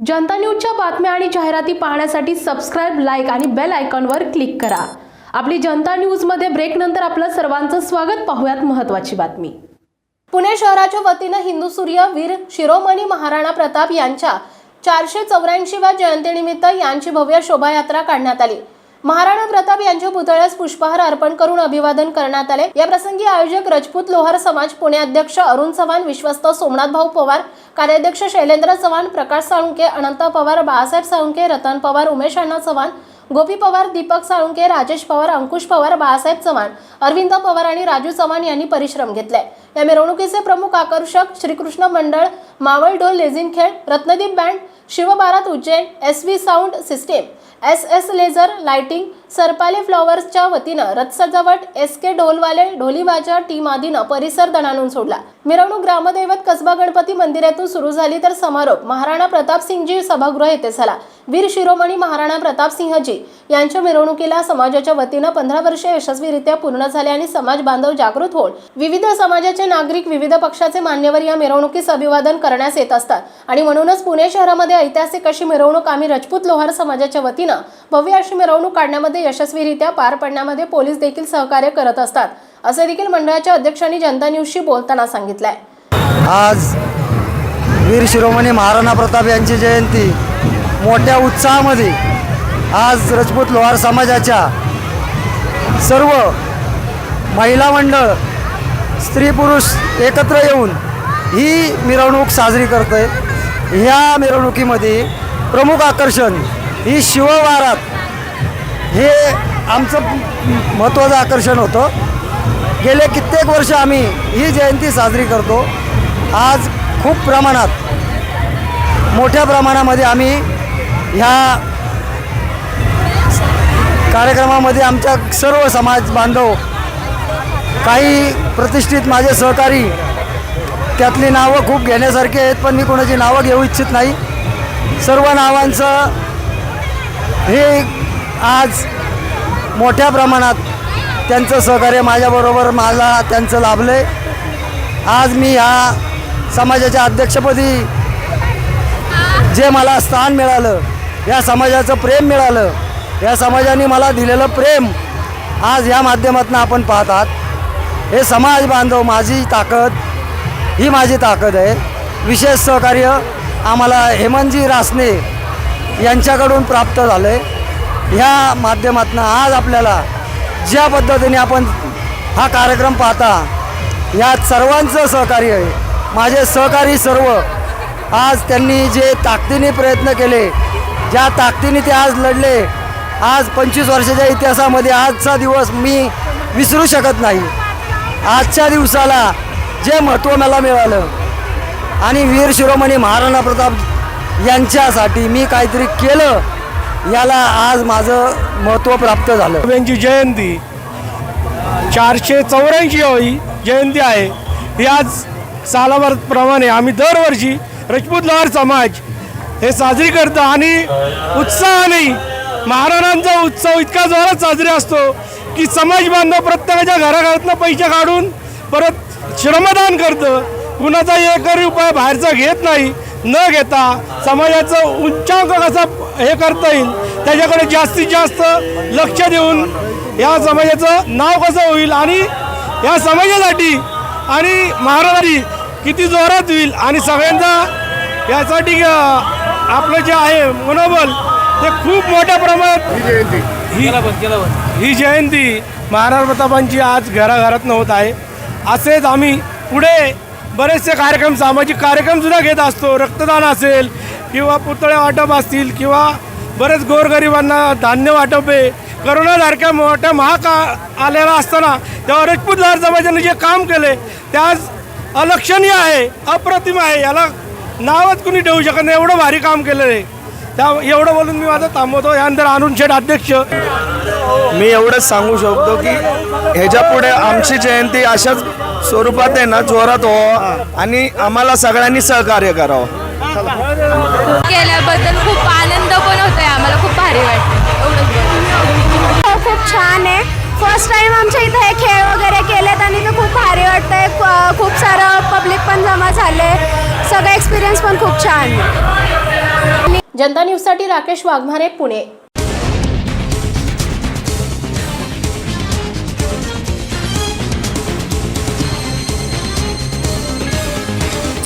जनता न्यूजच्या बातम्या आणि जाहिराती पाहण्यासाठी सबस्क्राईब लाईक आणि बेल आयकॉनवर क्लिक करा. आपली जनता न्यूजमध्ये ब्रेकनंतर आपलं सर्वांचं स्वागत. पाहूयात महत्त्वाची बातमी. पुणे शहराच्या वतीनं हिंदू सूर्य वीर शिरोमणी महाराणा प्रताप यांच्या चारशे चौऱ्याऐंशीव्या जयंतीनिमित्त यांची भव्य शोभायात्रा काढण्यात आली. महाराणा प्रताप यांच्या पुतळ्यास पुष्पहार अर्पण करून अभिवादन करण्यात आले. या प्रसंगी आयोजक रजपूत लोहार समाज पुणे अध्यक्ष अरुण चव्हाण विश्वस्त सोमनाथ भाऊ पवार कार्याध्यक्ष शैलेंद्र चव्हाण प्रकाश साळुंके अनंत पवार बाळासाहेब साळुंके रतन पवार उमेश अण्णा चव्हाण गोपी पवार दीपक साळुंके राजेश पवार अंकुश पवार बाळासाहेब चव्हाण अरविंद पवार आणि राजू चव्हाण यांनी परिश्रम घेतले या मिरवणुकीचे प्रमुख आकर्षक श्रीकृष्ण मंडळ मावळ ढोल लेझिन खेळ Ratnadeep band शिवबारात Ujjain S V sound system S S laser lighting सरपाली फ्लॉवर्सच्या वतीनं रथ सजावट एस के ढोलवाले ढोलीबाजा टीम आदीनं परिसर दणाणून सोडला. मिरवणूक ग्रामदैवत कसबा गणपती मंदिरातून सुरू झाली तर समारोप महाराणा प्रतापसिंगजी सभागृह येथे झाला. वीर शिरोमणी महाराणा प्रतापसिंहजी यांच्या मिरवणुकीला समाजाच्या वतीनं पंधरा वर्षे यशस्वीरित्या पूर्ण झाले आणि समाज बांधव जागृत होऊन विविध समाजाचे नागरिक विविध पक्षाचे मान्यवर या मिरवणुकीस अभिवादन करण्यास येत असतात. आणि म्हणूनच पुणे शहरामध्ये ऐतिहासिक अशी मिरवणूक आम्ही रजपूत लोहार समाजाच्या वतीनं भव्य अशी मिरवणूक काढण्यामध्ये यशस्वीरित्या पार पडण्यामध्ये पोलीस देखील सहकार्य करत असतात असे देखील मंडळाच्या अध्यक्षांनी जनता न्यूजशी बोलताना सांगितलंय. आज वीर शिरोमणी महाराणा प्रताप यांची जयंती. मोठ्या उत्साहामध्ये आज रजपूत लोहार समाजाच्या सर्व महिला मंडळ स्त्री पुरुष एकत्र येऊन ही मिरवणूक साजरी करते ह्या मिरवणुकीमध्ये प्रमुख आकर्षण ही शिववारात आमचं महत्त्वाचं आकर्षण होतं. गेले कित्येक वर्ष आम्ही ही जयंती साजरी करतो. आज खूप प्रमाणात मोठ्या प्रमाणामध्ये आम्ही ह्या कार्यक्रमामध्ये आमच्या सर्व समाज बांधव काही प्रतिष्ठित माझे सहकारी त्यातली नावं खूप घेण्यासारखी आहेत पण मी कोणाची नावं घेऊ इच्छित नाही. सर्व नावांचं हे आज मोठ्या प्रमाणात त्यांचं सहकार्य माझ्याबरोबर मला त्यांचं लाभलं आहे आज मी ह्या समाजाच्या अध्यक्षपदी जे मला स्थान मिळालं या समाजाचं प्रेम मिळालं या समाजाने मला दिलेलं प्रेम आज ह्या माध्यमातून आपण पाहत आहात. हे समाज बांधव माझी ताकद ही माझी ताकद आहे. विशेष सहकार्य आम्हाला हेमंतजी रासने यांच्याकडून प्राप्त झालं आहे ह्या माध्यमातून आज आपल्याला ज्या पद्धतीने आपण हा कार्यक्रम पाहता यात सर्वांचं सहकार्य आहे. माझे सहकारी सर्व आज त्यांनी जे ताकदीने प्रयत्न केले ज्या ताकदीने ते आज लढले आज पंचवीस वर्षाच्या इतिहासामध्ये आजचा दिवस मी विसरू शकत नाही. आजच्या दिवसाला जे महत्त्व मला मिळालं आणि वीर शिरोमणी महाराणा प्रताप यांच्यासाठी मी काहीतरी केलं याला आज माझं महत्त्व प्राप्त झालं. यांची जयंती चारशे चौऱ्याऐंशी जयंती आहे. ही आज सालाभरप्रमाणे आम्ही दरवर्षी रजपूत लोहार समाज हे साजरी करतो आणि उत्साहाने महाराणांचा उत्सव इतका जोरात साजरा असतो की समाज बांधव प्रत्येकाच्या घराघरातनं पैसे काढून परत श्रमदान करतं. कुणाचा एकही रुपया बाहेरचा घेत नाही. न घेता समाजाचं उच्चांक कसा हे करता येईल त्याच्याकडे जास्तीत जास्त लक्ष देऊन या समाजाचं नाव कसं होईल आणि या समाजासाठी आणि महाराजांनी किती जोरात होईल आणि सगळ्यांचा यासाठी आपलं जे आहे मनोबल ते खूप मोठ्या प्रमाणात ही ही जयंती महाराज प्रतापांची आज घराघरातनं होत आहे. असेच आम्ही पुढे बरेचसे कार्यक्रम सामाजिक कार्यक्रमसुद्धा घेत असतो. रक्तदान असेल किंवा पुतळे वाटप असतील किंवा बरेच गोरगरिबांना धान्य वाटप आहे. करोनासारख्या मोठ्या महाका आलेला असताना तेव्हा राजपूत लहार समाजाने जे काम केले त्यास अलक्षणीय आहे अप्रतिम आहे. याला नावच कुणी ठेवू शकत नाही. एवढं भारी काम केलेलं आहे. त्या एवढं बोलून मी माझं थांबवतो. यानंतर अरुण शेठ अध्यक्ष. मी एवढंच सांगू शकतो की ह्याच्या पुढे आमची जयंती अशाच स्वरूपात आहे ना जोरात हो आणि आम्हाला सगळ्यांनी सहकार्य करावं. केल्याबद्दल खूप आनंद पण होतोय आम्हाला खूप भारी वाटतं. खूप छान आहे. फर्स्ट टाइम आमच्या इथे हे खेळ वगैरे केलेत आणि ते खूप भारी वाटतंय. खूप सारं पब्लिक पण जमा झाले सगळं एक्सपिरियन्स पण खूप छान जनता न्यूजसाठी राकेश वाघमारे पुणे.